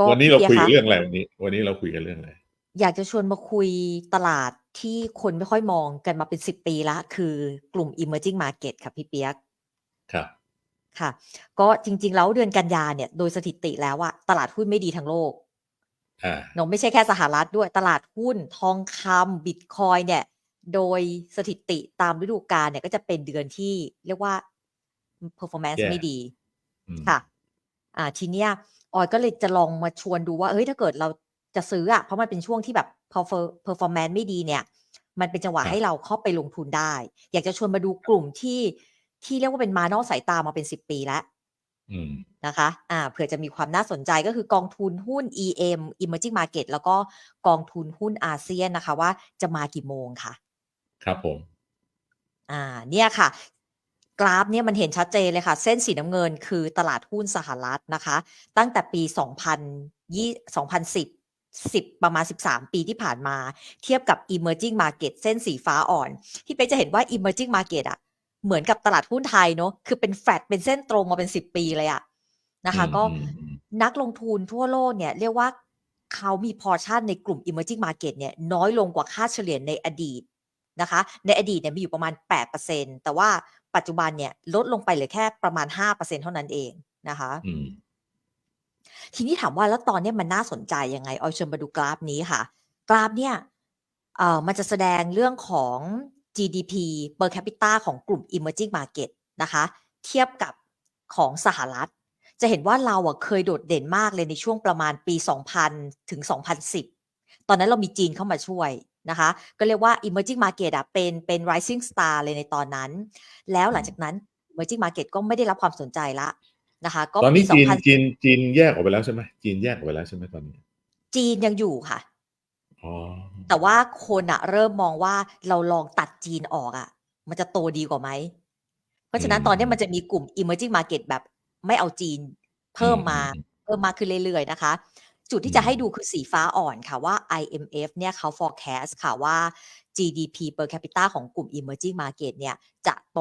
ก็วันนี้เราพี่คุยเปี๊ยกคะกันเรื่องอะไรวันนี้ วันนี้เราคุยกันเรื่องอะไรอยากจะชวนมาคุยตลาดที่คนไม่ค่อยมองกันมาเป็นสิบปีละ คือกลุ่ม emerging market ค่ะพี่เปียกครับค่ะ ก็จริง ๆ แล้วเดือนกันยาเนี่ย โดยสถิติแล้วอะตลาดหุ้นไม่ดีทั้งโลกอ่าเนาะไม่ใช่แค่สหรัฐด้วยตลาดหุ้นทองคำบิตคอยเนี่ย โดยสถิติตามฤดูกาลเนี่ย ก็จะเป็นเดือนที่เรียกว่า performance แย่ไม่ดีอืมค่ะ อ่าทีเนี้ย ออยก็เลยจะลองมาชวนดูว่า เฮ้ย ถ้าเกิดเราจะซื้ออะเพราะมันเป็นช่วงที่แบบ perfor- performance ไม่ดีเนี่ย มันเป็นจังหวะครับให้เราเข้าไปลงทุนได้ อยากจะชวนมาดูกลุ่มที่ที่เรียกว่าเป็นมานอกสายตามาเป็นสิบปีแล้วอืมนะคะ อ่า เผื่อจะมีความน่าสนใจก็คือกองทุนหุ้น EM Emerging Market แล้วก็กองทุนหุ้นอาเซียนนะคะ ว่าจะมากี่โมงค่ะ ครับผม อ่าเนี่ยค่ะ กราฟเนี่ยมันเห็นชัดเจนเลยค่ะ เส้นสีน้ำเงินคือตลาดหุ้นสหรัฐนะคะ ตั้งแต่ปี 2020 2010 10 ประมาณ 13 ปีที่ผ่านมา เทียบกับ emerging market เส้นสีฟ้าอ่อน ที่ไปจะเห็นว่า emerging market อะเหมือนกับตลาดหุ้นไทยเนอะคือเป็นแฟลตเป็นเส้นตรงมาเป็น 10 ปีเลยอะนะคะอืมก็อืมอืมนักลงทุนทั่วโลกเนี่ยเรียกว่าเขามีพอร์ชั่นในกลุ่ม emerging market เนี่ยน้อยลงกว่าค่าเฉลี่ยในอดีตนะคะ ในอดีตเนี่ยมีอยู่ประมาณ 8%แต่ว่า ปัจจุบันเนี่ยลดลงไปเหลือแค่ประมาณ 5%เท่านั้นเองนะคะอืมทีนี้ถามว่าแล้วตอนเนี้ยมันน่าสนใจยังไงออยเชิญมาดูกราฟนี้ค่ะ กราฟเนี่ยเอ่อมันจะแสดงเรื่องของ GDP per capita ของกลุ่ม emerging market นะคะ เทียบกับของสหรัฐ จะเห็นว่าเราอะเคยโดดเด่นมากเลยในช่วงประมาณปี 2000 ถึง 2010 ตอนนั้นเรามีจีนเข้ามาช่วย นะคะ ก็เรียกว่า emerging market อะเป็นเป็น rising star เลยในตอนนั้น แล้วหลังจากนั้น emerging market ก็ไม่ได้รับความสนใจละนะคะก็ตอนปีนี้จีน2010จีนจีนแยกออกไปแล้วใช่ไหมจีนแยกออกไปแล้วใช่ไหมตอนนี้ จีนยังอยู่ค่ะอ๋อแต่ว่าคนอะเริ่มมองว่าเราลองตัดจีนออกอะมันจะโตดีกว่าไหม เพราะฉะนั้นตอนนี้มันจะมีกลุ่ม emerging market แบบไม่เอาจีนเพิ่มมาอืมเพิ่มมากขึ้นเรื่อยๆนะคะ จุดที่อืมจะให้ดูคือสีฟ้าอ่อนค่ะว่า IMF เนี่ยเขา forecast ค่ะว่า GDP per capita ของกลุ่ม emerging market เนี่ยจะโต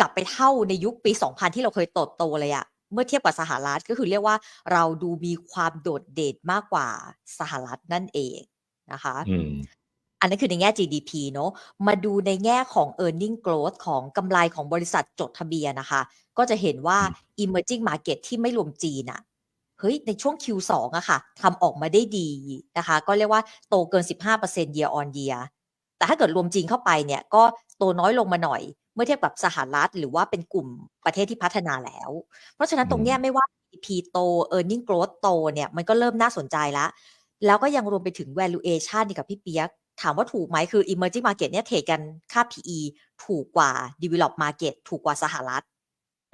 กลับไปเท่าในยุคปี 2000 ที่เราเคยโตโตเลยอะเมื่อเทียบกับสหรัฐก็คือเรียกว่าเราดูมีความโดดเด่นมากกว่าสหรัฐนั่นเองนะคะอืมอันนั้นคือในแง่ GDP เนอะมาดูในแง่ของ earning growth ของกำไรของบริษัทจดทะเบียนนะคะ ก็จะเห็นว่า emerging market ที่ไม่รวมจีนอะเฮ้ยในช่วง Q2 อะค่ะทำออกมาได้ดีนะคะ ก็เรียกว่าโตเกิน 15% year on year แต่ถ้าเกิดรวมจีนเข้าไปเนี่ยก็โตน้อยลงมาหน่อย เมื่อเทียบกับสหรัฐหรือว่าเป็นกลุ่มประเทศที่พัฒนาแล้ว เพราะฉะนั้นตรงเนี้ยไม่ว่า GDP โต earning growth โตเนี่ยมันก็เริ่มน่าสนใจแล้วแล้วก็ยังรวมไปถึง valuation นี่กับพี่เปียก ถามว่าถูกไหมคือ emerging market เนี่ยเทรดกันค่า PE ถูกกว่า develop market ถูกกว่าสหรัฐ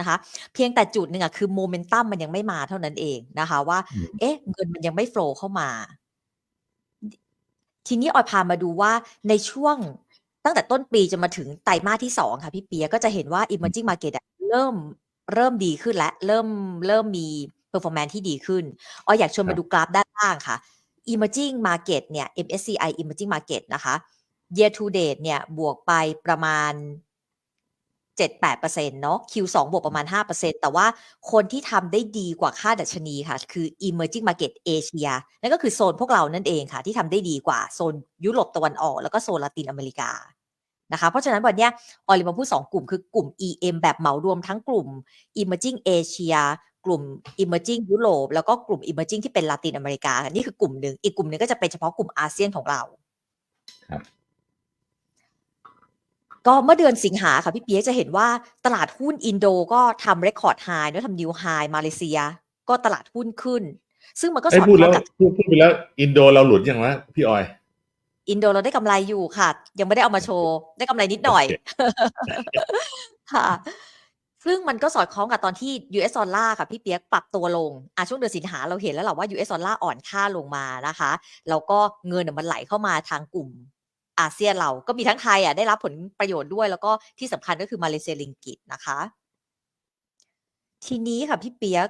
นะคะ เพียงแต่จุดหนึ่งอะคือ momentum มันยังไม่มาเท่านั้นเองนะคะ ว่าอืมเอ๊ะ เงินมันยังไม่ flow เข้ามา ทีนี้ออยพามาดูว่าในช่วงตั้งแต่ต้นปีจนมาถึงไตรมาสที่สองค่ะพี่เปียก็จะเห็นว่า emerging market อะเริ่มเริ่มดีขึ้นแล้วเริ่มเริ่มมี performance ที่ดีขึ้นออยอยากชวนครัมาบดูกราฟด้านล่างค่ะ emerging market เนี่ย MSCI emerging market นะคะ year to date เนี่ยบวกไปประมาณ 7-8%เนาะ Q2 บวกประมาณ 5%แต่ว่าคนที่ทำได้ดีกว่าค่าดัชนีค่ะ คือ emerging market Asia นั่นก็คือโซนพวกเรานั่นเองค่ะ ที่ทำได้ดีกว่าโซนยุโรปตะวันออก แล้วก็โซนละตินอเมริกานะคะ เพราะฉะนั้นวันเนี้ยออยเลยมาพูด2กลุ่มคือกลุ่ม EM แบบเหมารวมทั้งกลุ่ม emerging Asia กลุ่ม emerging ยุโรปแล้วก็กลุ่ม emerging ที่เป็นลาตินอเมริกา นี่คือกลุ่มหนึ่งอีกกลุ่มหนึ่งก็จะเป็นเฉพาะกลุ่มอาเซียนของเราครับ ก็เมื่อเดือนสิงหาค่ะพี่เปียกจะเห็นว่าตลาดหุ้นอินโดก็ทำเรคคอร์ดไฮด้วยทำนิวไฮมาเลเซีย ก็ตลาดหุ้นขึ้น ซึ่งมันก็สไอ้ยอดพูดคล้แล้อวงกับพูดพูดไปแล้วอินโดเราหลุดยังวะพี่ออย อินโดเราได้กำไรอยู่ค่ะ ยังไม่ได้เอามาโชว์ได้กำไรนิดหน่อยโอเคค่ะซึ่งมันก็สอดคล้องกับตอนที่ US ดอลลาร์ค่ะพี่เปียกปรับตัวลงอะช่วงเดือนสิงหาเราเห็นแล้วแหละว่า US ดอลลาร์อ่อนค่าลงมานะคะ แล้วก็เงินน่ะมันไหลเข้ามาทางกลุ่ม อาเซียนเราก็มีทั้งไทยอะได้รับผลประโยชน์ด้วย แล้วก็ที่สำคัญก็คือมาเลเซียลิงกิตนะคะ ทีนี้ค่ะพี่เปียก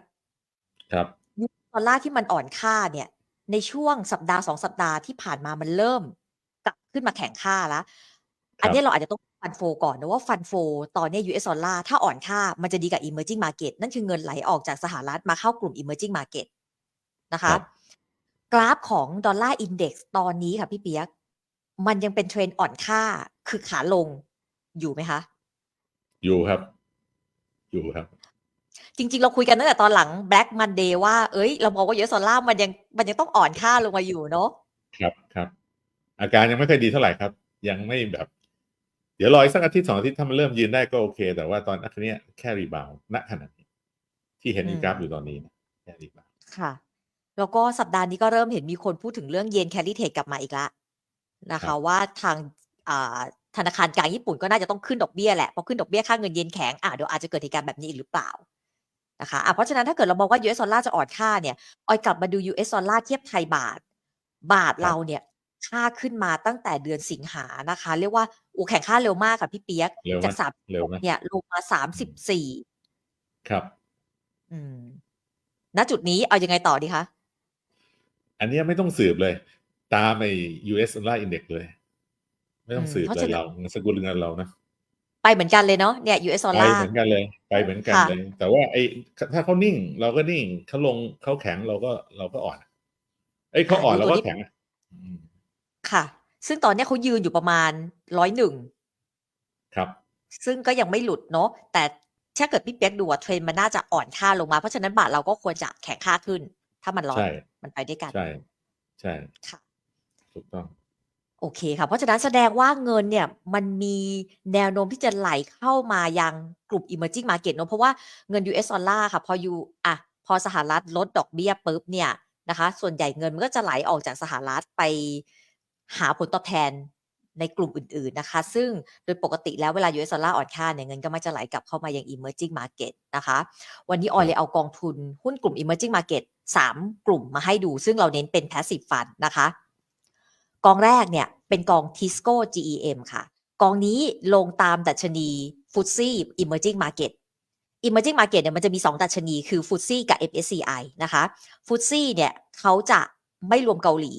ครับดอลลาร์ที่มันอ่อนค่าเนี่ย ในช่วงสัปดาห์สองสัปดาห์ที่ผ่านมามันเริ่มกลับขึ้นมาแข่งค่าแล้วอันเนี้ยเราอาจจะต้องฟันโฟก่อนนะว่าฟันโฟตอนเนี้ย US ดอลลาร์ถ้าอ่อนค่ามันจะดีกับ emerging market นั่นคือเงินไหลออกจากสหรัฐมาเข้ากลุ่ม emerging market นะครัคะบกราฟของดอลลาร์อินเด็กซ์ตอนนี้ค่ะพี่เปียก มันยังเป็นเทรนด์อ่อนค่าคือขาลงอยู่ไหมคะ อยู่ครับ อยู่ครับ จริง ๆ เราคุยกันตั้งแต่ตอนหลัง Black Monday ว่า เอ้ย เรามองว่า US ดอลลาร์มันยังมันยังต้องอ่อนค่าลงมาอยู่เนาะครับครับ อาการยังไม่ค่อยดีเท่าไหร่ครับ ยังไม่แบบ เดี๋ยวรออีกสักอาทิตย์สองอาทิตย์ถ้ามันเริ่มยืนได้ก็โอเค แต่ว่าตอนนี้แค่รีบาวณขณะนี้ ที่เห็นอือีมกราฟอยู่ตอนนี้นะแค่รีบาวค่ะ แล้วก็สัปดาห์นี้ก็เริ่มเห็นมีคนพูดถึงเรื่องเยนแคริเทกกลับมาอีกแล้ว นะครัคะ บ ว่าทางอ่าธนาคารกลางญี่ปุ่นก็น่าจะต้องขึ้นดอกเบี้ยแหละพอขึ้นดอกเบี้ยค่าเงินเยนแข็งอะเดี๋ยวอาจจะเกิดเหตุการณ์แบบนี้อีกหรือเปล่านะคะอะเพราะฉะนั้นถ้าเกิดเรามองว่า US ดอลลาร์จะอ่อนค่าเนี่ยออยกลับมาดู US ดอลลาร์เทียบไทยบาท บาทครับเราเนี่ยค่าขึ้นมาตั้งแต่เดือนสิงหานะคะ เรียกว่าโอ้แข่งค่าเร็วมากค่ะพี่เปียก เร็วจากไหมสามเร็วไหมเนี่ยลงมาสามสิบสี่ครับ อืมณจุดนี้เอายังไงต่อดีคะ อันเนี้ยไม่ต้องสืบเลย ตามไอ้ US Dollar Index เลย ไม่ต้องอืมสืบเพราะเลยฉะนั้นเราเงินสกุลเงินเรานะ ไปเหมือนกันเลยเนาะเนี่ย US ดอลไปลาร์เหมือนกันเลย ไปเหมือนกันค่ะเลย แต่ว่าไอ้ถ้าเขานิ่ง เราก็นิ่งเขาลงเขาแข็งเราก็เราก็อ่อนไอ้ยเขาอ่อนเราก็แข็งอะอืมค่ะ ซึ่งตอนเนี้ยเขายืนอยู่ประมาณร้อยหนึ่งครับ ซึ่งก็ยังไม่หลุดเนาะแต่ถ้าเกิดพี่เปียกดูอะเทรนด์มันน่าจะอ่อนค่าลงมา เพราะฉะนั้นบาทเราก็ควรจะแข็งค่าขึ้น ถ้ามันร้อนใช่มันไปด้วยกัน ใช่ ใช่ค่ะ ถูกต้อง โอเคค่ะ เพราะฉะนั้นแสดงว่าเงินเนี่ยมันมีแนวโน้มที่จะไหลเข้ามายังกลุ่ม emerging market เนอะเพราะว่าเงิน US ดอลลาร์ค่ะพอยูอะพอสหรัฐลดดอกเบี้ยปุ๊บเนี่ยนะคะ ส่วนใหญ่เงินมันก็จะไหลออกจากสหรัฐไปหาผลตอบแทนในกลุ่มอื่นๆนะคะ ซึ่งโดยปกติแล้วเวลา US ดอลลาร์อ่อนค่าเนี่ยเงินก็มักจะไหลกลับเข้ามายัง emerging market นะคะ วันนี้ออยเลยเอากองทุนหุ้นกลุ่ม emerging market สามกลุ่มมาให้ดู ซึ่งเราเน้นเป็น passive fund นะคะ กองแรกเนี่ยเป็นกอง Tisco GEM ค่ะ กองนี้ลงตามดัชนี FTSE Emerging Market Emerging Market เนี่ยมันจะมี 2 ดัชนีคือ FTSE กับ MSCI นะคะ FTSE เนี่ยเขาจะไม่รวมเกาหลี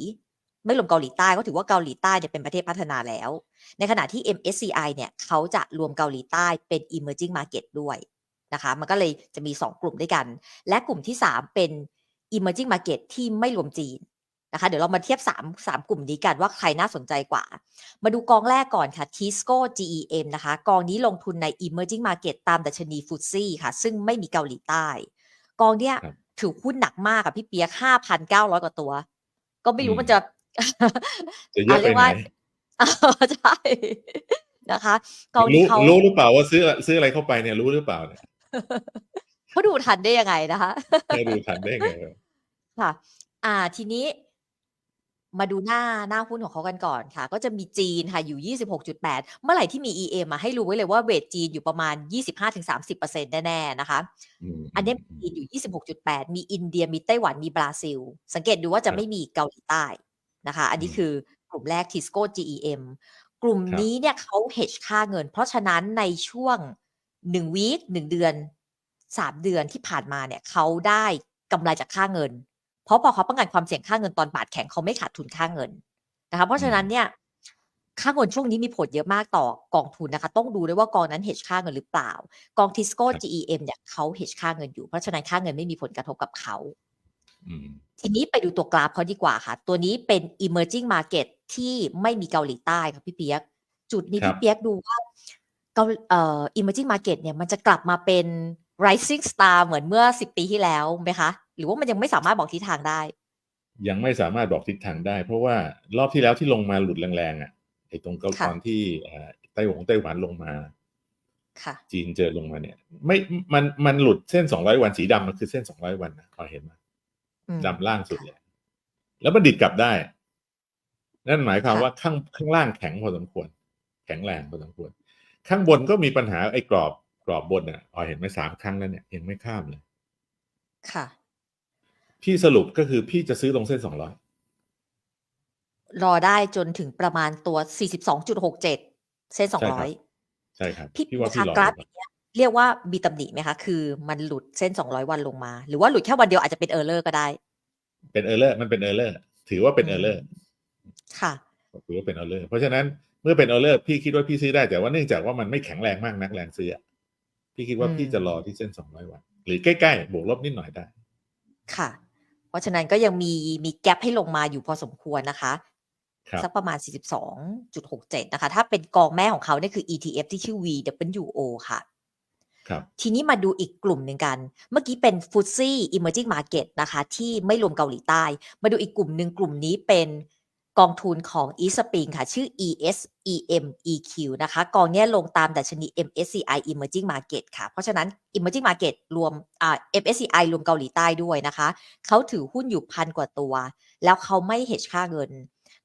ไม่รวมเกาหลีใต้เขาถือว่าเกาหลีใต้เนี่ยเป็นประเทศพัฒนาแล้ว ในขณะที่ MSCI เนี่ยเขาจะรวมเกาหลีใต้เป็น Emerging Market ด้วยนะคะมันก็เลยจะมี 2 กลุ่มด้วยกัน และกลุ่มที่ 3 เป็น Emerging Market ที่ไม่รวมจีน นะคะเดี๋ยวเรามาเทียบ 3 3 กลุ่มนี้กันว่าใครน่าสนใจกว่า มาดูกองแรกก่อนค่ะ Tisco GEM นะคะ กองนี้ลงทุนใน Emerging Market ตามดัชนีฟุตซี่ค่ะ ซึ่งไม่มีเกาหลีใต้ กองเนี้ยครับถือหุ้นหนักมากค่ะพี่เปียก5,900กว่าตัว ก็ไม่รู้อืมมันจะจะเยอะเรียกไปไหนว่าใช่นะคะกองนี้รู้เขารู้หรือเปล่าว่าซื้อซื้ออะไรเข้าไปเนี่ยรู้หรือเปล่าเนี่ยเขาดูทันได้ยังไงนะคะไม่ดูทันได้ไงค่ะ อ่าทีนี้ มาดูหน้า หน้าหุ้นของเขากันก่อนค่ะ ก็จะมีจีนค่ะอยู่ 26.8 เมื่อไหร่ที่มี EM มาให้รู้ไว้เลยว่าเวทจีนอยู่ประมาณ 25-30%แน่ ๆ นะคะมอันเนี้ยมีจีนอยู่ 26.8 มีอินเดียมีไต้หวันมีบราซิล สังเกตดูว่าจะไม่มีเกาหลีใต้นะคะ อันนี้คือกลุ่มแรก Tisco GEM กลุ่มนี้เนี่ยเขา hedge ค่าเงิน เพราะฉะนั้นในช่วง1วีค1เดือน3เดือนที่ผ่านมาเนี่ยเขาได้กำไรจากค่าเงินเพ ราะพอเขาป้องกันความเสี่ยงค่าเงินตอนบาทแข็งเขาไม่ขาดทุนค่าเงินนะคะเพราะฉะนั้นเนี่ยค่าเงินช่วงนี้มีผลเยอะมากต่อกองทุนนะคะ ต้องดูด้วยว่ากองนั้น hedge ค่าเงินหรือเปล่า กอง Tisco GEM เนี่ยเขา hedge ค่าเงินอยู่ เพราะฉะนั้นค่าเงินไม่มีผลกระทบกับเขาอืมทีนี้ไปดูตัวกราฟเขาดีกว่าค่ะ ตัวนี้เป็น emerging market ที่ไม่มีเกาหลีใต้ค่ะพี่เปียก จุดนี้ครับพี่เปียกดูว่าเกาเอ่อ emerging market เนี่ยมันจะกลับมาเป็น rising star เหมือนเมื่อ 10 ปีที่แล้วไหมคะห รือว่ามันยังไม่สามารถบอกทิศทางได้ ยังไม่สามารถบอกทิศทางได้ เพราะว่ารอบที่แล้วที่ลงมาหลุดแรงๆอะไอ้ตรงเกาค่ะตอนที่เอ่อไต้หวันไต้หวันลงมาค่ะจีนเจอลงมาเนี่ย ไม่มันมันหลุดเส้นสองร้อยวันสีดำมันคือเส้นสองร้อยวันนะพอเห็นไหมอืมดำล่างสุดเลยแล้วมันดิดกลับได้ นั่นหมายความค่ะว่าข้างข้างล่างแข็งพอสมควร แข็งแรงพอสมควร ข้างบนก็มีปัญหาไอ้กรอบกรอบบนอะอ๋อเห็นไหมสามครั้งแล้วเนี่ยยังไม่ข้ามเลย ค่ะ พี่สรุปก็คือพี่จะซื้อลงเส้นสองร้อยรอได้จนถึงประมาณตัว 42.67 เส้น 200 ใช่ครับ พี่พี่ว่านะพี่คะรอกราฟดีอกย่างเงี้ยเรียกว่ามีตำหนิไหมคะ คือมันหลุดเส้น 200 วันลงมา หรือว่าหลุดแค่วันเดียวอาจจะเป็นเออร์เลอร์ก็ได้ เป็นเออร์เลอร์มันเป็นเออร์เลอร์ถือว่าเป็นอืเอมอร์เลอร์ค่ะถือว่าเป็นเออร์เลอร์เพราะฉะนั้นเมื่อเป็นเออร์เลอร์พี่คิดว่าพี่ซื้อได้แต่ว่าเนื่องจากว่ามันไม่แข็งแรงมากนักแรงซื้ออะพี่คิดว่าอืมพี่จะรอที่เส้นสองร้อยวัน หรือใกล้ๆบวกลบนิดหน่อยได้ ค่ะ เพราะฉะนั้นก็ยังมีมีแกลให้ลงมาอยู่พอสมควรนะคะครับสักประมาณ 42.67 นะคะ ถ้าเป็นกองแม่ของเขาเนี่ยคือ ETF ที่ชื่อ VWO ค่ะครับทีนี้มาดูอีกกลุ่มหนึ่งกัน เมื่อกี้เป็น f t s e Emerging Market นะคะ ที่ไม่รวมเกาหลีใต้ มาดูอีกกลุ่มหนึ่งกลุ่มนี้เป็น กองทุนของ e s p r i n g ค่ะ ชื่อ ESEMEQ นะคะ กองเนี้ยลงตามดัชนี MSCI Emerging Market ค่ะ เพราะฉะนั้น Emerging Market รวมอ่า MSCI รวมเกาหลีใต้ด้วยนะคะ เขาถือหุ้นอยู่พันกว่าตัว แล้วเขาไม่ hedge ค่าเงิน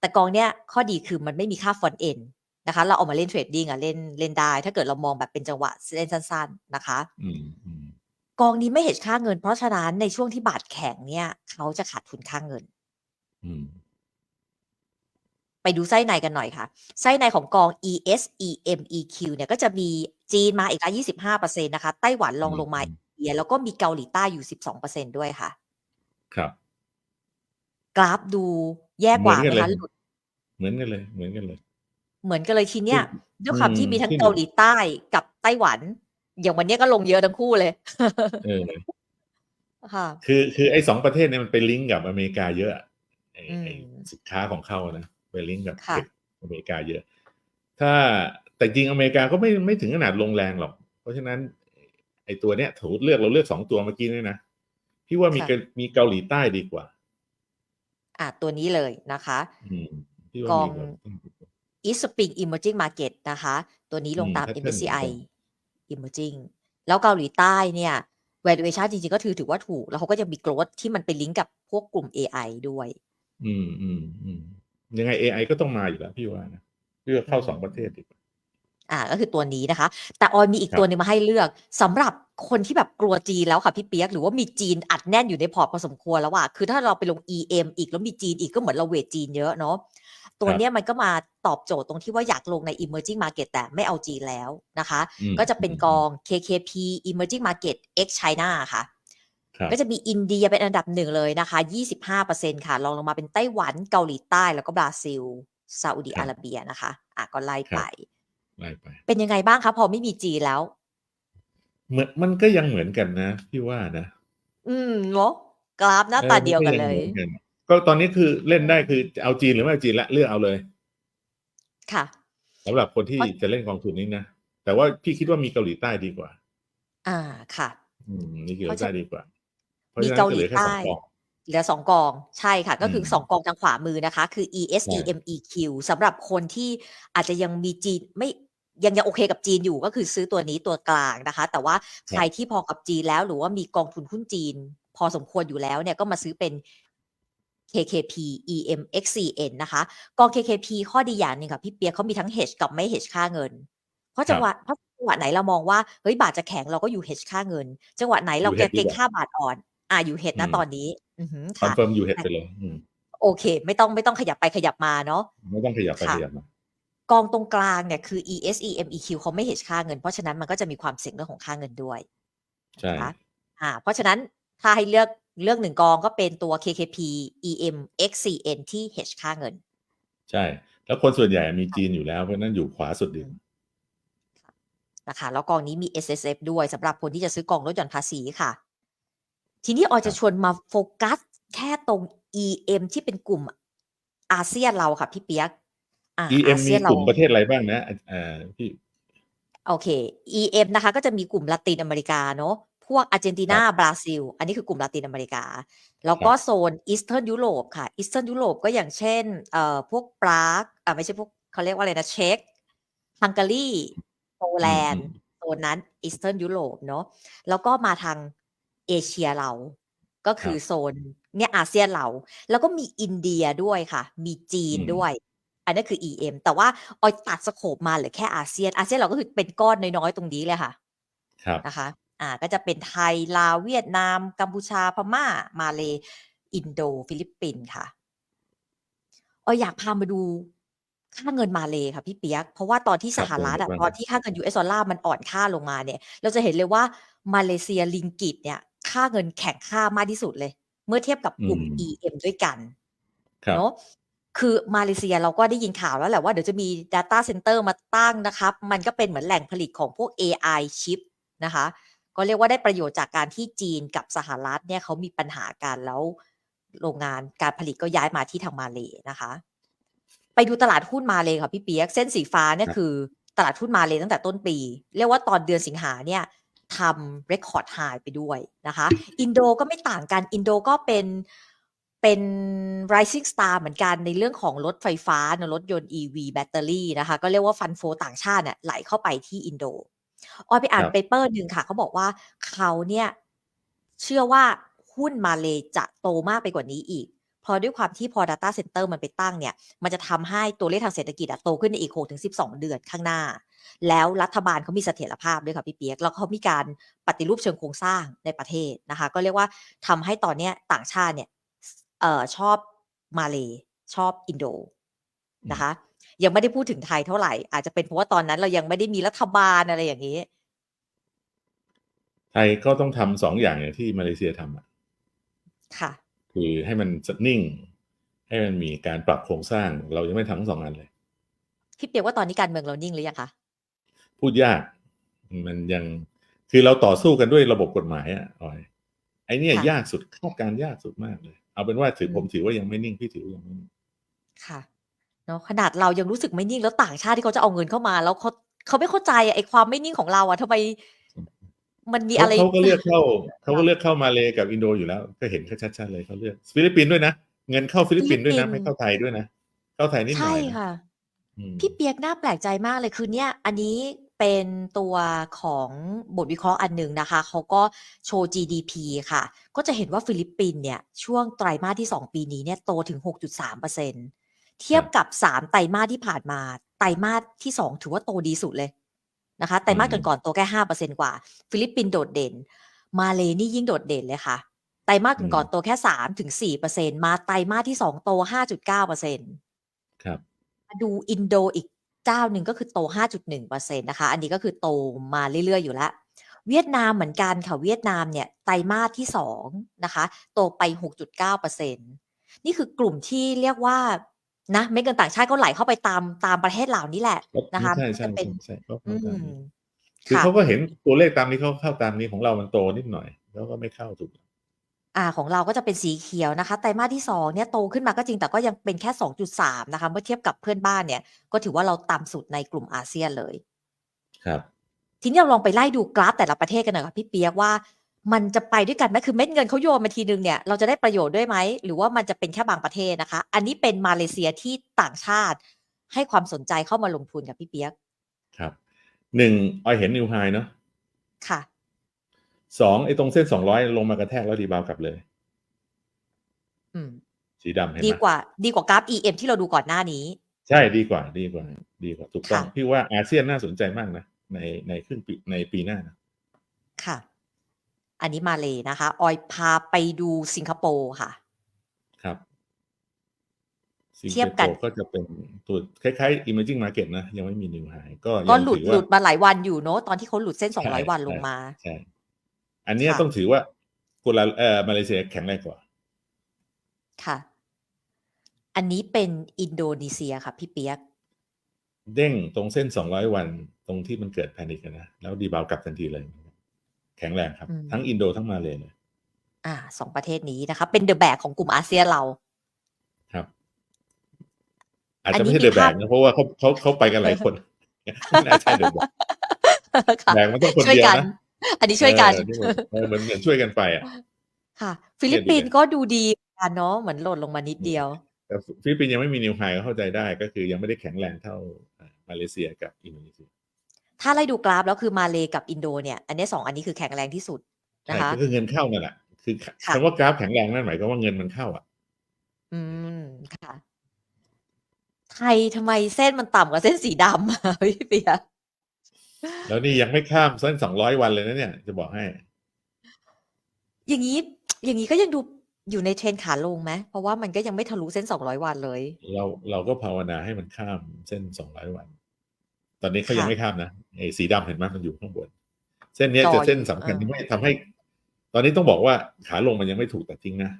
แต่กองเนี้ยข้อดีคือมันไม่มีค่าฟอนต์เอ็นนะคะ เราเอามาเล่นเทรดดิ้งอะ เล่นเล่นได้ ถ้าเกิดเรามองแบบเป็นจังหวะเล่นสั้น ๆนะคะอืมอืมกองนี้ไม่เห็นค่าเงิน เพราะฉะนั้นในช่วงที่บาทแข็งเนี่ย เขาจะขาดทุนค่าเงินอืม ไปดูไส้ในกันหน่อยค่ะ ไส้ในของกอง ESEMEQ เนี่ยก็จะมีจีนมาอีกละ25%นะคะ ไต้หวันลองลงมาอืมอินเดียแล้วก็มีเกาหลีใต้อยู่ 12%ด้วยค่ะ ครับ กราฟดูแย่กว่าไหมเหมือนกันคะเลยหลุดเหมือนกันเลย เหมือนกันเลย เหมือนกันเลยทีเนี้ยคือด้วยความที่อืมมีทั้งที่เกาหลีใต้กับไต้หวัน อย่างวันเนี้ยก็ลงเยอะทั้งคู่เลยเออค่ะคือคือไอ้สองประเทศเนี่ยมันไปลิงก์กับอเมริกาเยอะไอ้อืมไอ้สินค้าของเขานะ ไปลิงก์กับค่ะเทคอเมริกาเยอะ ถ้าแต่จริงอเมริกาก็ไม่ไม่ถึงขนาดลงแรงหรอก เพราะฉะนั้น ไอ้ตัวเนี้ยถูเลือกเราเลือกสองตัวเมื่อกี้เนี่ยนะพี่ว่ามีค่ะเกามีเกาหลีใต้ดีกว่า อะตัวนี้เลยนะคะอืมพี่ว่ากอมีงเกาหลีใต้ดีกว่า e s p r i n g Emerging Market นะคะ ตัวนี้ลงอืมตาม pattern MSCI เหมือน Emerging แล้วเกาหลีใต้เนี่ย valuation จริงๆ ก็ถือถือว่าถูก แล้วเขาก็ยังมี growth ที่มันไปลิงก์กับพวกกลุ่ม AI ด้วย อืมอืมอืม ยังไง AI ก็ต้องมาอยู่แล้วพี่ว่านะพี่ว่าเข้าสองประเทศดีกว่าอ่าก็คือตัวนี้นะคะ แต่ออยมีอีกครับตัวหนึงมาให้เลือกสำหรับคนที่แบบกลัวจีนแล้วค่ะพี่เปียก หรือว่ามีจีนอัดแน่นอยู่ในพอร์ตพอสมควรแล้วอะคือถ้าเราไปลง EM อีกแล้วมีจีนอีกก็เหมือนเราเวทจีนเยอะเนาะตัวเนี้ยมันก็มาตอบโจทย์ตรงที่ว่าอยากลงใน emerging market แต่ไม่เอาจีนแล้วนะคะอืมก็จะเป็นกอง KKP Emerging Market X China ค่ะ ครับ ก็จะมีอินเดียเป็นอันดับหนึ่งเลยนะคะ 25%ค่ะรองลงมาเป็นไต้หวันเกาหลีใต้แล้วก็บราซิลซาอุดิครับ อาระเบียนะคะอะก็ไล่ครับไป ไล่ไป เป็นยังไงบ้างคะพอไม่มีจีนแล้ว เหมือนมันก็ยังเหมือนกันนะ พี่ว่านะอืมเนาะกราฟหน้าตาเดียวกันเลย ออมัก็งหมือนก็ตอนนี้คือเล่นได้คือจะเอาจีนหรือไม่เอาจีนละเลือกเอาเลยค่ะ สำหรับคนที่เพราะ จะเล่นกองทุนนี้นะแต่ว่าพี่คิดว่ามีเกาหลีใต้ดีกว่า อ่าค่ะ อืมมีเกาหลีใต้ดีกว่าเพราะ มีฉะนั้นเกาก็หเหลีลือแค่สองใต้กองเหลือสองกองใช่ค่ะ ก็คืออมสองกองทางขวามือนะคะ คือ ESEMEQ สำหรับคนที่อาจจะยังมีจีนไม่ยังยังโอเคกับจีนอยู่ก็คือซื้อตัวนี้ตัวกลางนะคะ แต่ว่าใครที่พอกับจีนแล้วหรือว่ามีกองทุนหุ้นจีน พอสมควรอยู่แล้วเนี่ยก็มาซื้อเป็น KKP EMXCN นะคะ กอง KKP ข้อดีอย่างหนึ่งค่ะพี่เปียกเขามีทั้ง hedge กับไม่ hedge ค่าเงิน เพราะจังหวะเพราะจังหวะไหนเรามองว่าเฮ้ยบาทจะแข็งเราก็อยู่ hedge ค่าเงิน จังหวะไหนเราอยู่เก hedge ดีรงกว่าค่าบาทอ่อน อ่าอยู่ hedge นะอืมตอนนี้อือหือคอนค่ะเฟิร์มอยู่เห็ดไปเลยอืมโอเค ไม่ต้องไม่ต้องขยับไปขยับมาเนาะไม่ต้องขยับไปค่ะขยับมากองตรงกลางเนี่ยคือ ESEMEQ เขาไม่ hedge ค่าเงิน เพราะฉะนั้นมันก็จะมีความเสี่ยงเรื่องของค่าเงินด้วยใช่นะคะอ่า เพราะฉะนั้นถ้าให้เลือกเลือกหนึ่งกองก็เป็นตัว KKP EMXCN ที่ hedge ค่าเงิน ใช่ แล้วคนส่วนใหญ่มีจีนอยู่แล้ว เพราะฉะนั้นอยู่ขวาสุดดีนะคะแล้วกองนี้มี S S F ด้วยสำหรับคนที่จะซื้อกองลดหย่อนภาษีค่ะ ทีนี้ออยจะชวนมาโฟกัสแค่ตรง E M ที่เป็นกลุ่มอาเซียนเราค่ะพี่เปียกอ่า EM อามีเซียนกเราลุ่มประเทศอะไรบ้างนะอ่าพี่โอเค E M นะคะ ก็จะมีกลุ่มละตินอเมริกาเนาะพวกอาร์เจนตินาบราซิล อันนี้คือกลุ่มละตินอเมริกา แล้วก็โซนอีสเทิร์นยุโรปค่ะอีสเทิร์นยุโรปก็อย่างเช่นเอ่อพวกปรากอ่าไม่ใช่พวกเขาเรียกว่าอะไรนะเช็กฮังการีโปแลนด์อืมโซนนั้นอีสเทิร์นยุโรปเนาะแล้วก็มาทาง เอเชียเรา ก็คือโซนเนี่ยอาเซียนเรา แล้วก็มีอินเดียด้วยค่ะ มีจีนอืมด้วย อันนั้นคือ EM แต่ว่าออยตัดสโคปมาเหลือแค่อาเซียน อาเซียนเราก็คือเป็นก้อนน้อยๆตรงนี้เลยค่ะ ครับนะคะอ่าก็จะเป็นไทย ลาวเวียดนาม กัมพูชาพม่า มาเลอินโด ฟิลิปปินส์ค่ะออยอยากพามาดูค่าเงินมาเลค่ะพี่เปียก เพราะว่าตอนที่คสรับหรัฐอะผมตอนที่ค่าเงิน US ดอลลาร์มันอ่อนค่าลงมาเนี่ย เราจะเห็นเลยว่ามาเลเซียลิงกิตเนี่ย ค่าเงินแข็งค่ามากที่สุดเลย เมื่อเทียบกับกลุ่มอืม EM ด้วยกันครับเนาะคือมาเลเซียเราก็ได้ยินข่าวแล้วแหละว่าเดี๋ยวจะมี Data Center มาตั้งนะครับ มันก็เป็นเหมือนแหล่งผลิตของพวก AI ชิปนะคะ ก็เรียกว่าได้ประโยชน์จากการที่จีนกับสหรัฐเนี่ยเขามีปัญหากันแล้วโรงงานการผลิตก็ย้ายมาที่ทางมาเลนะคะ ไปดูตลาดหุ้นมาเลยค่ะพี่เปียก เส้นสีฟ้าเนี่ยครับคือ ตลาดหุ้นมาเลยตั้งแต่ต้นปี เรียกว่าตอนเดือนสิงหาเนี่ย ทำเรคคอร์ดไฮไปด้วยนะคะ อินโดก็ไม่ต่างกัน อินโดก็เป็นเป็น rising star เหมือนกันในเรื่องของรถไฟฟ้าเนอะรถยนต์ EV แบตเตอรี่นะคะ ก็เรียกว่าฟันโฟต่างชาติเนี่ยไหลเข้าไปที่อินโดออยไปอ่านครับเปเปอร์หนึ่งค่ะเขาบอกว่าเขาเนี่ยเชื่อว่าหุ้นมาเลยจะโตมากไปกว่านี้อีกเพราะด้วยความที่พอ Data Center มันไปตั้งเนี่ย มันจะทำให้ตัวเลขทางเศรษฐกิจอะโตขึ้นในอีก6-12 เดือนข้างหน้า แล้วรัฐบาลเขามีเสถียรภาพด้วยค่ะพี่เปียก แล้วเขามีการปฏิรูปเชิงโครงสร้างในประเทศนะคะ ก็เรียกว่าทำให้ตอนเนี้ยต่างชาติเนี่ยเอ่อชอบมาเลยชอบอินโดนะคะยังไม่ได้พูดถึงไทยเท่าไหร่ อาจจะเป็นเพราะว่าตอนนั้นเรายังไม่ได้มีรัฐบาลอะไรอย่างนี้ ไทยก็ต้องทำสองอย่างอย่างที่มาเลเซียทำอะค่ะ คือให้มันนิ่ง ให้มันมีการปรับโครงสร้าง เรายังไม่ทำทั้งสองอันเลยพี่เปียกว่าตอนนี้การเมืองเรานิ่งหรือยังคะพูดยากมันยังคือเราต่อสู้กันด้วยระบบกฎหมายอะออยไอเนี่ยค่ะยากสุดคาดการณ์ยากสุดมากเลย เอาเป็นว่าถืออืมผมถือว่ายังไม่นิ่งพี่ถือว่ายังไม่นิ่งค่ะเนาะขนาดเรายังรู้สึกไม่นิ่งแล้วต่างชาติที่เขาจะเอาเงินเข้ามา แล้วเขาเขาไม่เข้าใจอะไอ้ความไม่นิ่งของเราอะทำไม มันมีอะไรเขาก็เลือกเข้าเขาก็เลือกเข้ามาเลกับอินโดอยู่แล้ว ก็เห็นเขาชัดๆเลยเขาเลือกฟิลิปปินส์ด้วยนะเงินเข้าฟิลิปปินส์ด้วยนะฟิลิปปินส์ไม่เข้าไทยด้วยนะเข้าไทยนิดหน่ใช่อยนะค่ะอืมพี่เปียกน่าแปลกใจมากเลยคือเนี่ย อันนี้เป็นตัวของบทวิเคราะห์อันหนึ่งนะคะ เขาก็โชว์ GDP ค่ะ ก็จะเห็นว่าฟิลิปปินส์เนี่ย ช่วงไตรมาสที่ 2 ปีนี้เนี่ยโตถึง 6.3%เทียบกับ 3 ไตรมาสที่ผ่านมา ไตรมาสที่ 2 ถือว่าโตดีสุดเลย นะคะไตรมาสก่อนๆโตแค่5%กว่า ฟิลิปปินส์โดดเด่น มาเลนี่ยิ่งโดดเด่นเลยค่ะไตรมาสก่อนๆโตแค่3ถึง4%มาไตรมาสที่2โต5.9%ครับมาดูอินโดอีกเจ้าหนึ่งก็คือโต5.1%นะคะ อันนี้ก็คือโตมาเรื่อยๆอยู่แล้วเวียดนามเหมือนกันค่ะเวียดนามเนี่ยไตรมาสที่2นะคะ โตไป6.9%นี่คือกลุ่มที่เรียกว่า นะเม็ดเงินต่างชาติก็ไหลเข้าไปตามตามประเทศเหล่านี้แหละนะคะใช่มันใช่จะเป็นใช่ใช่เขาอืเข้าตามมนี้คือค่ะเขาก็เห็นตัวเลขตามนี้เขาเข้าตามนี้ของเรามันโตนิดหน่อย แล้วก็ไม่เข้าถูกอ่าของเราก็จะเป็นสีเขียวนะคะไตรมาสที่สองเนี่ยโตขึ้นมาก็จริงแต่ก็ยังเป็นแค่ 2.3 นะคะ เมื่อเทียบกับเพื่อนบ้านเนี่ย ก็ถือว่าเราต่ำสุดในกลุ่มอาเซียนเลย ครับ ทีนี้เราลองไปไล่ดูกราฟแต่ละประเทศกันหน่อยค่ะพี่เปียกว่า มันจะไปด้วยกันไหมคือเม็ดเงินเขาโยนมาทีนึงเนี่ยเราจะได้ประโยชน์ด้วยไหม หรือว่ามันจะเป็นแค่บางประเทศนะคะ อันนี้เป็นมาเลเซียที่ต่างชาติให้ความสนใจเข้ามาลงทุนกับพี่เปียก ครับหนึ่งออยเห็นนิวไฮเนาะค่ะสองไอ้ตรงเส้นสองร้อยลงมากระแทกแล้วรีบาวกลับเลย อืม สีดำเห็นไหมดีกว่า ดีกว่ากราฟ EM ที่เราดูก่อนหน้านี้ ใช่ดีกว่า ดีกว่า ดีกว่าถูกต้องค่ะพี่ว่าอาเซียนน่าสนใจมากนะในในครึ่งปีในปีหน้านะค่ะ อันนี้มาเลยนะคะ ออยพาไปดูสิงคโปร์ค่ะ ครับสิงเทียบคกัโปนร์ก็จะเป็นตัวคล้ายๆ emerging market นะ ยังไม่มีนิวไฮก็ก็ยังหลุดถือหลุว่าดมาหลายวันอยู่เนอะตอนที่เขาหลุดเส้นใช่200วันลงใช่มาใช่อันเนี้ยค่ะต้องถือว่ากุลาเอ่อมาเลเซียแข็งแรงกว่า ค่ะ อันนี้เป็นอินโดนีเซียค่ะ พี่เปียก เด้งตรงเส้น200วันตรงที่มันเกิดแพนิคนะ แล้วดีบาวกลับทันทีเลย แข็งแรงครับอืมทั้งอินโดทั้งมาเลยเลยอ่าสองประเทศนี้นะคะ เป็นเดอะแบกของกลุ่มอาเซียนเรา ครับ อาจอันจะนี้ไม่ใช่มีเดอะแบภาพกนะเพราะว่าเขาเขาเขาไปกันหลายคนไม่น่าใช่เดอะแบกค่ะแบกมันต้องคนช่วยเดียวกันนะอันนี้ช่วยกันเออนี่เหมือนเออเหมือนเหมือนช่วยกันไปอะค่ะ ฟิลิปปินส์ก็ดูดีเหมือนกันเนาะเหมือนหล่นลงมานิดเดียวแต่ฟิลิปปินส์ยังไม่มีนิวไฮก็เข้าใจได้ ก็คือยังไม่ได้แข็งแรงเท่าเอ่อมาเลเซียกับอินโดนีเซีย ถ้าไล่ดูกราฟแล้วคือมาเลกับอินโดเนี่ยอันนี้สองอันนี้คือแข็งแรงที่สุดใช่นะคะก็คือเงินเข้านั่นแหละคือค่ะคำว่ากราฟแข็งแรงนั่นหมายความว่าเงินมันเข้าอะ อืมค่ะ ไทยทำไมเส้นมันต่ำกว่าเส้นสีดำอะพี่เปียกแล้วนี่ยังไม่ข้ามเส้นสองร้อยวันเลยนะเนี่ย จะบอกให้ อย่างนี้ อย่างนี้ก็ยังดูอยู่ในเทรนขาลงไหมเพราะว่ามันก็ยังไม่ทะลุเส้นสองร้อยวันเลย เราเราก็ภาวนาให้มันข้ามเส้นสองร้อยวัน ตอนนี้เขายังค่ะไม่ข้ามนะไอ้สีดำเห็นไหมมันอยู่ข้างบน เส้นเนี้ยจอจะเส้นอยู่สำคัญเออที่ไม่ทำให้ ตอนนี้ต้องบอกว่าขาลงมันยังไม่ถูกตัดทิ้งนะ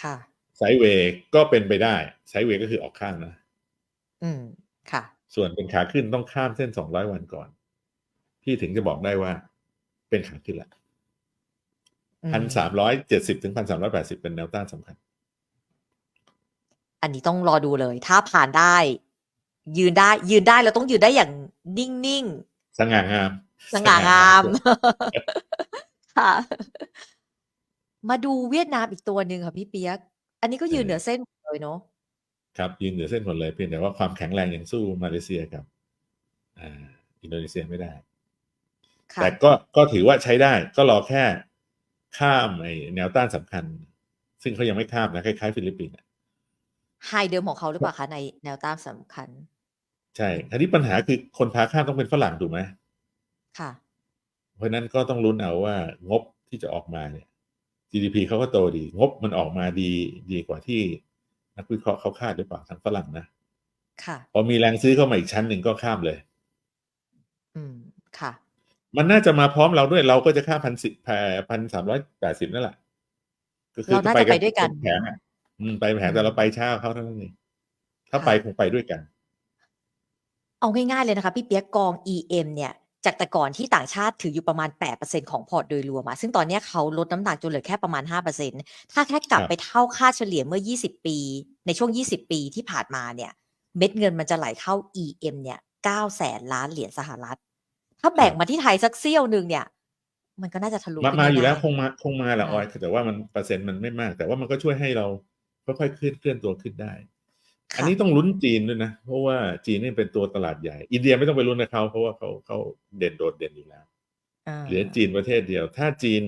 ค่ะไซด์เวย์ก็เป็นไปได้ไซด์เวย์ก็คือออกข้างนะ อืม ค่ะ ส่วนเป็นขาขึ้นต้องข้ามเส้นสองร้อยวันก่อน พี่ถึงจะบอกได้ว่า เป็นขาขึ้นแหละอืพันมสามร้อยเจ็ดสิบถึงพันสามร้อยแปดสิบเป็นแนวต้านสำคัญ อันนี้ต้องรอดูเลย ถ้าผ่านได้ ยืนได้ยืนได้เราต้องยืนได้อย่างนิ่งสง่างามๆสง่างามค่ะมาดูเวียดนามอีกตัวหนึ่งค่ะพี่เปียก อันนี้ก็ยืนเหนือเส้นหมดเลยเนาะครับยืนเหนือเส้นหมดเลยเพียงแต่ว่าความแข็งแรงยังสู้มาเลเซียกับอ่าอินโดนีเซียไม่ได้ค่ะแต่ก็ก็ถือว่าใช้ได้ก็รอแค่ข้ามไอ้แนวต้านสำคัญ ซึ่งเขายังไม่ข้ามนะคล้ายๆฟิลิปปินส์อะไฮเดิมของเขาหรือเปล่าคะในแนวต้านสำคัญ ใช่ทีนี้ปัญหาคือคนพาข้ามต้องเป็นฝรั่งถูกไหมค่ะ เพราะฉะนั้นก็ต้องลุ้นเอาว่างบที่จะออกมาเนี่ย GDP เขาก็โตดี งบมันออกมาดีดีกว่าที่นักวิเคราะห์เขาคาดหรือเปล่าทางฝรั่งนะค่ะ พอมีแรงซื้อเข้ามาอีกชั้นหนึ่งก็ข้ามเลย อืมค่ะ มันน่าจะมาพร้อมเราด้วยเราก็จะข้ามพันสิบพันสามร้อยแปดสิบนั่นแหละก็คือเราน่าจะไปด้วยกันแผงอะอืมไปแผงแต่เราไปช้าเขาเท่านั้นเองถ้าค่ะไปคงไปด้วยกัน เอาง่าย ๆ เลยนะคะ พี่เปียก กอง EM เนี่ย จากแต่ก่อนที่ต่างชาติถืออยู่ประมาณ 8%ของพอร์ตโดยรวมอะ ซึ่งตอนเนี้ยเขาลดน้ำหนักจนเหลือแค่ประมาณ 5%ถ้าแค่กลับครับ ไปเท่าค่าเฉลี่ยเมื่อ 20 ปี ในช่วง 20 ปีที่ผ่านมาเนี่ย เม็ดเงินมันจะไหลเข้า EM เนี่ย9แสนล้านเหรียญสหรัฐ ถ้าแบ่งมาที่ไทยสักเสี้ยวหนึ่งเนี่ย มันก็น่าจะทะลุมาขึ้นมาอยู่แล้วง่ายๆคงมาคงมาแหละค่ะออยแต่ว่ามันเปอร์เซ็นต์มันไม่มาก แต่ว่ามันก็ช่วยให้เราค่อยๆเคลื่อนเคลื่อนตัวขึ้นได้ อันค่ะนี้ต้องลุ้นจีนด้วยนะ เพราะว่าจีนนี่เป็นตัวตลาดใหญ่ อินเดียไม่ต้องไปลุ้นนะเขาเพราะว่าเขาเขาเด่นโดดเด่นอยู่แล้วอ่าเหลือจีนประเทศเดียว ถ้าจีน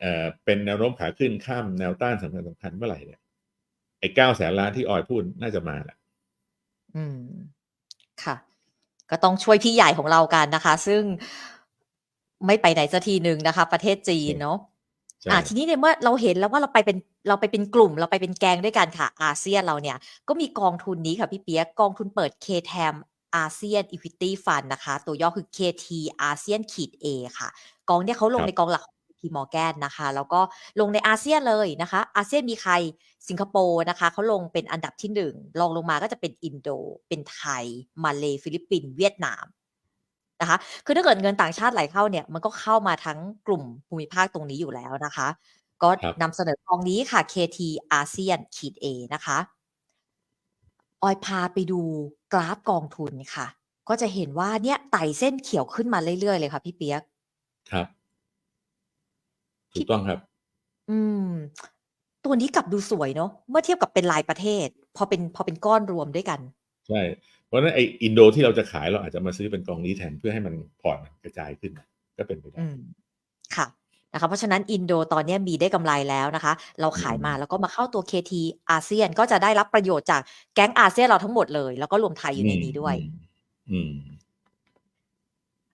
เอ่อเป็นแนวโน้มขาขึ้นข้ามแนวต้านสำคัญสำคัญเมื่อไหร่เนี่ยไอ้เก้าแสนล้านที่ออยพูดน่าจะมาแหละอืม ค่ะ ก็ต้องช่วยพี่ใหญ่ของเรากันนะคะ ซึ่งไม่ไปไหนสักทีหนึ่งนะคะ ประเทศจีนเนาะใช่ อ่าทีนี้ในเมื่อเราเห็นแล้วว่าเราไปเป็นเราไปเป็นกลุ่ม เราไปเป็นแกงด้วยกันค่ะอาเซียนเราเนี่ย ก็มีกองทุนนี้ค่ะพี่เปียกกองทุนเปิด KTAM อาเซียน Equity Fund นะคะ ตัวย่อคือ KT อาเซียนขีด A ค่ะ กองเนี่ยเขาลงในกองหลักของ JP Morgan นะคะ แล้วก็ลงในอาเซียนเลยนะคะ อาเซียนมีใครสิงคโปร์นะคะเขาลงเป็นอันดับที่หนึ่งรองลงมาก็จะเป็นอินโด เป็นไทย มาเลฟิลิปปินส์เวียดนาม นะคะ คือถ้าเกิดเงินต่างชาติไหลเข้าเนี่ย มันก็เข้ามาทั้งกลุ่มภูมิภาคตรงนี้อยู่แล้วนะคะ ก็ครับ นำเสนอกองนี้ค่ะ KT อาเซียนขีด A นะคะ ออยพาไปดูกราฟกองทุนค่ะ ก็จะเห็นว่าเนี่ยไต่เส้นเขียวขึ้นมาเรื่อยๆเลยค่ะพี่เปียก ครับ ถูกต้องครับ อืม ตัวนี้กลับดูสวยเนาะเมื่อเทียบกับเป็นรายประเทศ พอเป็นพอเป็นก้อนรวมด้วยกัน ใช่ เพราะฉะนั้นไออินโดที่เราจะขายเราอาจจะมาซื้อเป็นกองนี้แทนเพื่อให้มันพอร์ตมันกระจายขึ้นก็เป็นไปได้อืมค่ะนะคะเพราะฉะนั้นอินโดตอนเนี้ยมีได้กำไรแล้วนะคะ เราขายมาอืมแล้วก็มาเข้าตัว KT อาเซียนก็จะได้รับประโยชน์จากแก๊งอาเซียนเราทั้งหมดเลย แล้วก็รวมไทยอยู่ในนี้ด้วย อืมอืม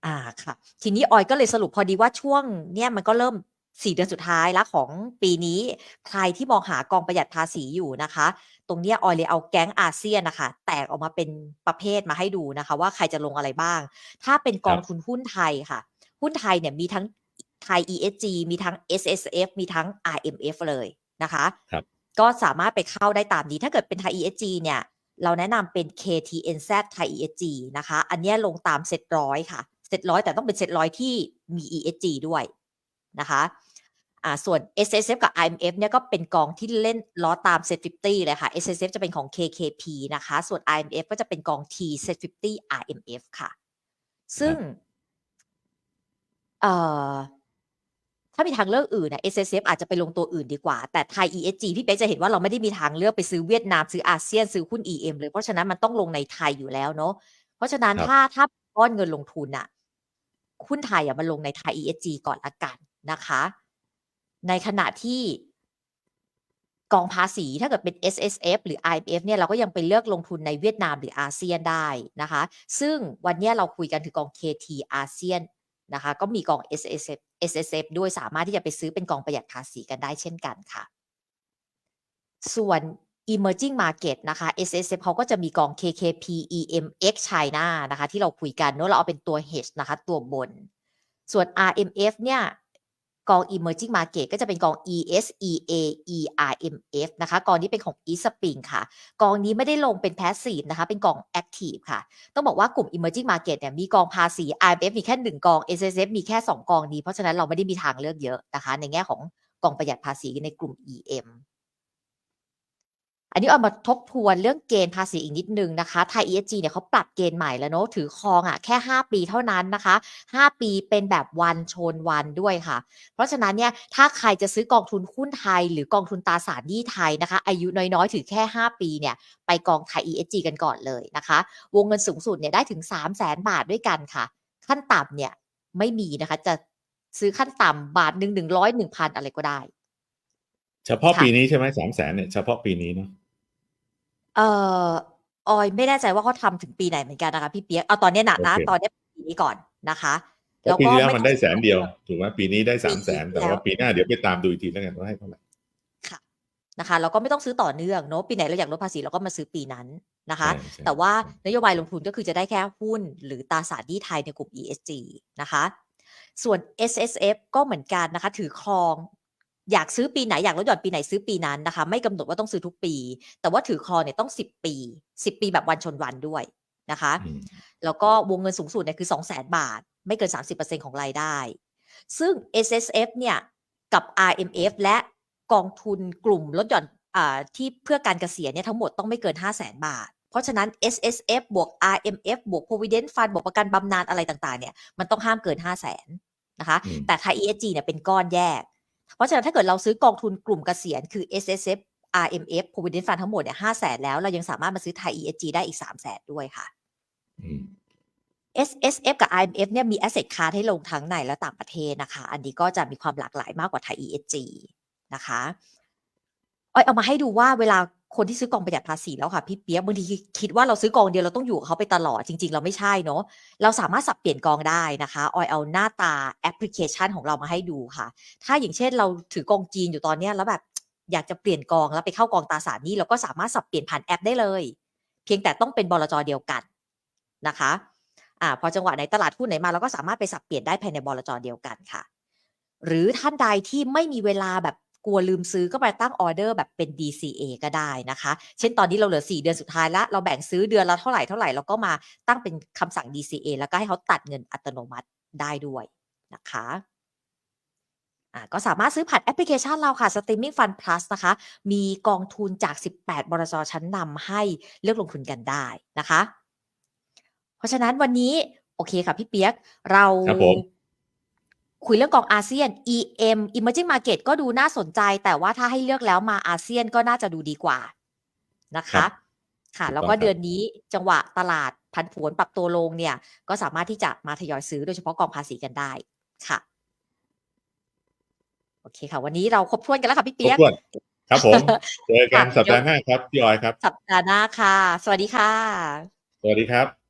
อ่าค่ะ ทีนี้ออยก็เลยสรุปพอดีว่าช่วงเนี่ยมันก็เริ่มสี่เดือนสุดท้ายแล้วของปีนี้ ใครที่มองหากองประหยัดภาษีอยู่นะคะต รงเนี้ยออยเลยเอาแก๊งอาเซียนนะคะแตกออกมาเป็นประเภทมาให้ดูนะคะ ว่าใครจะลงอะไรบ้าง ถ้าเป็นกองครับทุนหุ้นไทยค่ะ หุ้นไทยเนี่ยมีทั้งไทย ESG มีทั้ง SSF มีทั้ง RMF เลยนะคะครับก็สามารถไปเข้าได้ตามนี้ ถ้าเกิดเป็นไทย ESG เนี่ย เราแนะนำเป็น KTNZ ไทย ESG นะคะ อันเนี้ยลงตามเซ็ตร้อยค่ะ เซ็ตร้อยแต่ต้องเป็นเซ็ตร้อยที่มี ESG ด้วยนะคะ อ่าส่วน S S F กับ I M F เนี่ยก็เป็นกองที่เล่นล้อตาม Set 50เลยค่ะ S S F จะเป็นของ K K P นะคะ ส่วน I M F ก็จะเป็นกอง T Set 50 R M F ค่ะ ซึ่งเอ่อถ้ามีทางเลือกอื่นนะ S S F อาจจะไปลงตัวอื่นดีกว่า แต่ไทย E S G พี่เป๊กจะเห็นว่าเราไม่ได้มีทางเลือกไปซื้อเวียดนาม ซื้ออาเซียน ซื้อหุ้น E M เลย เพราะฉะนั้นมันต้องลงในไทยอยู่แล้วเนาะ เพราะฉะนั้นครับถ้าถ้าก้อนเงินลงทุนอะหุ้นไทยอะมันลงในไทย ESG ก่อนละกันนะคะ ในขณะที่กองภาษีถ้าเกิดเป็น S S F หรือ I M F เนี่ยเราก็ยังไปเลือกลงทุนในเวียดนามหรืออาเซียนได้นะคะ ซึ่งวันนี้เราคุยกันถึงกอง KT อาเซียนนะคะ ก็มีกอง S S F S S F ด้วยสามารถที่จะไปซื้อเป็นกองประหยัดภาษีกันได้เช่นกันค่ะ ส่วน emerging market นะคะ S S F เขาก็จะมีกอง KKP EM X China นะคะ ที่เราคุยกันเนอะเราเอาเป็นตัว hedge นะคะ ตัวบน ส่วน RMF เนี่ย กอง emerging market ก็จะเป็นกอง ESEA ERMF นะคะ กองนี้เป็นของ East Spring ค่ะ กองนี้ไม่ได้ลงเป็น passive นะคะ เป็นกอง active ค่ะ ต้องบอกว่ากลุ่ม emerging market เนี่ยมีกองภาษี IMF มีแค่หนึ่งกอง SSF มีแค่ 2 กองนี้ เพราะฉะนั้นเราไม่ได้มีทางเลือกเยอะนะคะ ในแง่ของกองประหยัดภาษีในกลุ่ม EM อันนี้เอามาทบทวนเรื่องเกณฑ์ภาษีอีกนิดนึงนะคะ ไทย ESG เนี่ยเขาปรับเกณฑ์ใหม่แล้วเนอะถือครองอะแค่ 5 ปีเท่านั้นนะคะ 5 ปีเป็นแบบวันชนวันด้วยค่ะ เพราะฉะนั้นเนี่ย ถ้าใครจะซื้อกองทุนหุ้นไทย หรือกองทุนตราสารหนี้ไทยนะคะ อายุน้อยๆ ถือแค่ 5 ปีเนี่ย ไปกองไทย ESG กันก่อนเลยนะคะ วงเงินสูงสุดเนี่ยได้ถึง 3 0 0แสนบาทด้วยกันค่ะ ขั้นต่ำเนี่ยไม่มีนะคะ จะซื้อขั้นต่ำบาทหนึ่งหนึ่งร้อยหนึ่งพันอะไรก็ได้ เฉพาะค่ะปีนี้ใช่ไหมสามแสนเนี่ยเฉพาะปีนี้เนาะ เอ่อ ออยไม่แน่ใจว่าเขาทำถึงปีไหนเหมือนกันนะคะพี่เปียก เอาตอนเนี้ยนะนะโอเค ตอนเนี้ยปีนี้ก่อนนะคะ เพราะปีที่แล้วมันได้ต้องแสนเดียวถูกไหมปีนี้ได้สามแสนปีที่แต่แล้ว ว่าปีหน้าเดี๋ยวไปตามดูอีกทีแล้วกันว่าให้เท่าไหร่ค่ะนะคะเราก็ไม่ต้องซื้อต่อเนื่องเนอะปีไหนเราอยากลดภาษีเราก็มาซื้อปีนั้นนะคะ ใช่ใช่แต่ว่านโยบายลงทุนก็คือจะได้แค่หุ้น หรือตราสารหนี้ไทยในกลุ่ม ESG นะคะ ส่วน S S F ก็เหมือนกันนะคะ ถือครอง อยากซื้อปีไหนอยากลดหย่อนปีไหนซื้อปีนั้นนะคะ ไม่กำหนดว่าต้องซื้อทุกปี แต่ว่าถือครองเนี่ยต้อง 10 ปี 10 ปีแบบวันชนวันด้วยนะคะอืมแล้วก็วงเงินสูงสุดเนี่ยคือ 2 0 0 0 0 0 บาท ไม่เกิน 30%ของรายได้ ซึ่ง S S F เนี่ยกับ R M F และกองทุนกลุ่มลดหย่อนอ่าที่เพื่อการเกษียณเนี่ยทั้งหมดต้องไม่เกิน 5 0 0 0 0 0 บาท เพราะฉะนั้น S S F บวก R M F บวก Provident Fund บวกประกันบำนาญอะไรต่างๆเนี่ยมันต้องห้ามเกิน 5 0 0 0 0 0นะคะอืมแต่ไทย ESG เนี่ยเป็นก้อนแยก เพราะฉะนั้นถ้าเกิดเราซื้อกองทุนกลุ่มเกษียณคือ S S F R M F Provident Fund ทั้งหมดเนี่ยห้าแสนแล้ว เรายังสามารถมาซื้อไทย ESG ได้อีก3 0 0แสนด้วยค่ะอืม S S F กับ I M F เนี่ยมี asset class ให้ลงทั้งในและต่างประเทศนะคะ อันนี้ก็จะมีความหลากหลายมากกว่าไทย E S G นะคะอ้อยเอามาให้ดูว่าเวลา คนที่ซื้อกองประหยัดภาษีแล้วค่ะพี่เปียกบางทีคิดว่าเราซื้อกองเดียวเราต้องอยู่กับเขาไปตลอดจริง ๆ เราไม่ใช่เนาะเราสามารถสับเปลี่ยนกองได้นะคะออยเอาหน้าตาแอปพลิเคชันของเรามาให้ดูค่ะ ถ้าอย่างเช่นเราถือกองจีนอยู่ตอนเนี้ยแล้วแบบอยากจะเปลี่ยนกองแล้วไปเข้ากองตาสารนี้เราก็สามารถสับเปลี่ยนผ่านแอปได้เลย เพียงแต่ต้องเป็นบลจเดียวกันนะคะอ่าพอจังหวะไหนตลาดหุ้นไหนมาเราก็สามารถไปสับเปลี่ยนได้ภายในบลจเดียวกันค่ะ หรือท่านใดที่ไม่มีเวลาแบบ กลัวลืมซื้อก็ไปตั้งออเดอร์แบบเป็น DCA ก็ได้นะคะ เช่นตอนนี้เราเหลือ 4 เดือนสุดท้ายแล้วเราแบ่งซื้อเดือนละเท่าไหร่เท่าไหร่เราก็มาตั้งเป็นคำสั่ง DCA แล้วก็ให้เขาตัดเงินอัตโนมัติได้ด้วยนะคะอ่าก็สามารถซื้อผ่านแอปพลิเคชันเราค่ะ Streaming Fund Plus นะคะ มีกองทุนจาก 18 บรจชั้นนำให้เลือกลงทุนกันได้นะคะ เพราะฉะนั้นวันนี้ โอเคค่ะพี่เปียก เรารม คุยเรื่องกองอาเซียน EM Emerging Market ก็ดูน่าสนใจ แต่ว่าถ้าให้เลือกแล้วมาอาเซียนก็น่าจะดูดีกว่านะครัคะบค่ะถูกต้องแล้วก็ครับเดือนนี้จังหวะตลาดพันผวนปรับตัวลงเนี่ย ก็สามารถที่จะมาทยอยซื้อโดยเฉพาะกองภาษีกันได้ค่ะ โอเคค่ะ วันนี้เราครบถ้วนกันแล้วค่ะพี่ครบเปียกถ้วนครับผม เจอกันค่ะสัปดาห์หน้าครับ พี่ออยครับ สัปดาห์หน้าค่ะ สวัสดีค่ะ สวัสดีครับ